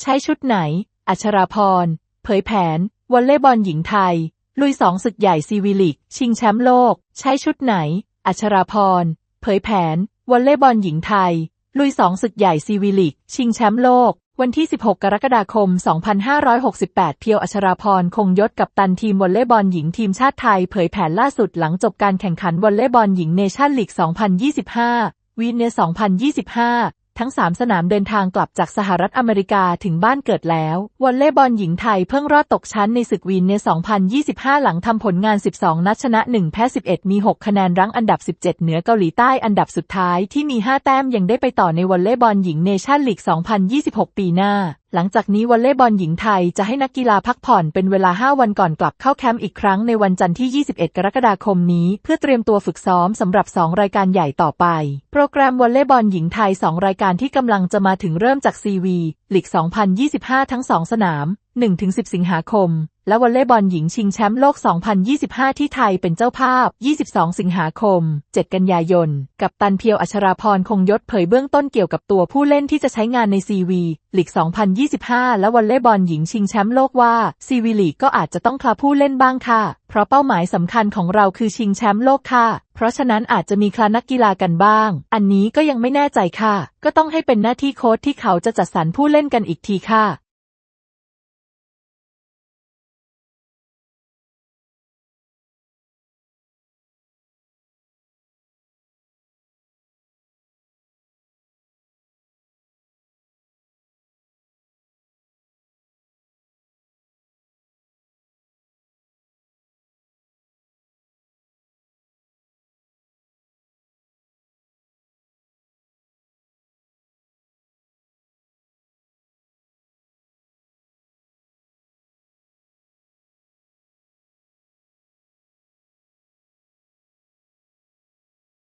ใช้ชุดไหน อัชราพร เผยแผน วอลเลย์บอลหญิงไทย ลุยสองศึกใหญ่ซีวิลิก ชิงแชมป์โลก ใช้ชุดไหน อัชราพร เผยแผน วอลเลย์บอลหญิงไทย ลุยสองศึกใหญ่ซีวิลิก ชิงแชมป์โลก วันที่ 16 กรกฎาคม 2568 เพียวอัชราพร คงยศกับตันทีมวอลเลย์บอลหญิงทีมชาติไทย เผยแผนล่าสุดหลังจบการแข่งขันวอลเลย์บอลหญิงเนชั่นลีก 2025 วีเน2025 ทั้ง 3 สนามเดินทางกลับจากสหรัฐอเมริกาถึงบ้านเกิดแล้ว วอลเลย์บอลหญิงไทยเพิ่งรอดตกชั้นในศึกวีนใน2025 หลังทำผลงาน 12 นัดชนะ 1 แพ้ 11 มี 6 คะแนนรั้งอันดับ 17 เหนือเกาหลีใต้อันดับสุดท้ายที่มี 5 แต้มยังได้ไปต่อในวอลเลย์บอลหญิงเนชั่นลีก 2026 ปีหน้า หลังจากนี้วอลเลย์บอลหญิงไทยจะให้นักกีฬาพักผ่อนเป็นเวลา 5 วันก่อนกลับเข้าแคมป์อีกครั้งในวันจันทร์ที่ 21 กรกฎาคมนี้ เพื่อเตรียมตัวฝึกซ้อมสำหรับ 2 รายการใหญ่ต่อไป โปรแกรมวอลเลย์บอลหญิงไทย 2 รายการที่กำลังจะมาถึงเริ่มจากซีวี ลีก 2025 ทั้ง 2 สนาม 1-10 สิงหาคม และวอลเลย์บอลหญิงชิงแชมป์โลก 2025 ที่ไทยเป็นเจ้าภาพ 22 สิงหาคม 7 กันยายน กับตันเพียวอัชราพรคงยศเผยเบื้องต้นเกี่ยวกับตัวผู้เล่นที่จะใช้งานในซีวีลีก 2025 และวอลเลย์บอลหญิงชิงแชมป์โลกว่าซีวีลีกก็อาจจะต้องคลาผู้เล่นบ้างค่ะเพราะเป้าหมายสำคัญของเราคือชิงแชมป์โลกค่ะ เพราะฉะนั้นอาจจะมีคลานักกีฬากันบ้าง อันนี้ก็ยังไม่แน่ใจค่ะ ก็ต้องให้เป็นหน้าที่โค้ชที่เขาจะจัดสรรผู้เล่นกันอีกทีค่ะ